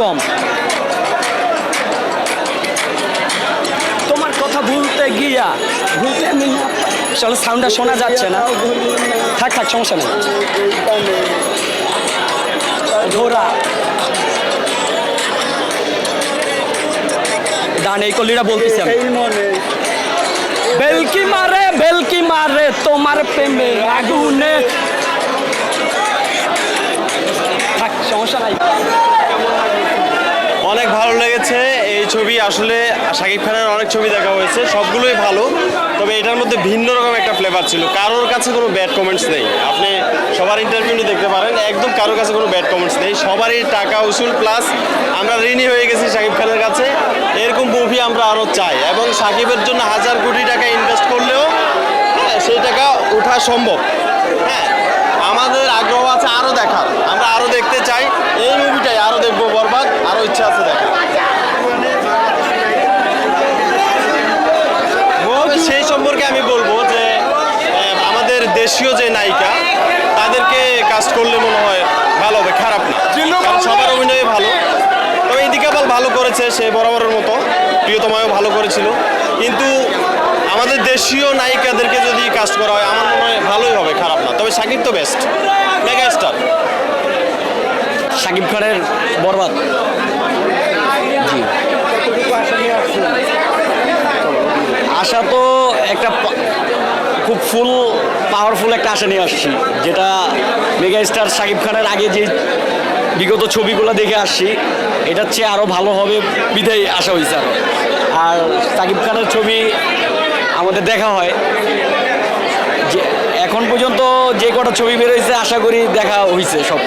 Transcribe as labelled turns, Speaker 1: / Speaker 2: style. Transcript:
Speaker 1: কম তোমার কথা ভুলতে গিয়া, ভুলতে চলো সাউন্ডটা শোনা যাচ্ছে না। থাক থাক, সমস্যা নেই। ঘোড়া। দান এই কলিরা বলতেছি বেলকি মারে বেলকি মারে, তোমার প্রেমে আগুনে। থাক, সমস্যা নাই।
Speaker 2: অনেক ভালো লেগেছে। এই ছবি আসলে শাকিব খানের অনেক ছবি দেখা হয়েছে, সবগুলোই ভালো। তবে এটার মধ্যে ভিন্ন রকম একটা ফ্লেভার ছিল। কারোর কাছে কোনো ব্যাড কমেন্টস নেই। আপনি সবার ইন্টারভিউটি দেখতে পারেন, একদম কারোর কাছে কোনো ব্যাড কমেন্টস নেই। সবারই টাকা উসুল প্লাস আমরা ঋণী হয়ে গেছি শাকিব খানের কাছে। এরকম মুভি আমরা আরও চাই। এবং শাকিবের জন্য হাজার কোটি টাকা ইনভেস্ট করলেও হ্যাঁ সেই টাকা ওঠা সম্ভব। হ্যাঁ আমাদের আগ্রহ আছে আরও দেখার আমরা আরও দেখতে চাই এই মুভিটাই আরও দেখব বরবাদ আরও ইচ্ছা আছে সেই সম্পর্কে আমি বলব যে আমাদের দেশীয় যে নায়িকা তাদেরকে কাস্ট করলে মনে হয় ভালো হবে খারাপ না। সবার অভিনয় ভালো। তবে ইদিকাপাল ভালো করেছে সে বরাবরের মতো। প্রিয়তমায়ও ভালো করেছিল। কিন্তু আমাদের দেশীয় নায়িকাদেরকে যদি কাস্ট করা হয় আমার মনে হয় ভালোই হবে খারাপ না। তবে সাকিব তো বেস্ট
Speaker 1: সাকিব খানের বরবাদ। জি। আশা তো একটা খুব ফুল পাওয়ারফুল একটা আশা নিয়ে আসছি, যেটা মেগা স্টার সাকিব খানের আগে যে বিগত ছবিগুলো দেখে আসছি, এটার চেয়ে আরও ভালো হবে বিধায় আশা হয়েছে আরও আর সাকিব খানের ছবি আমাদের দেখা হয়। যে এখন পর্যন্ত যে কটা ছবি বেরোয়েছে আশা করি দেখা হয়েছে সব।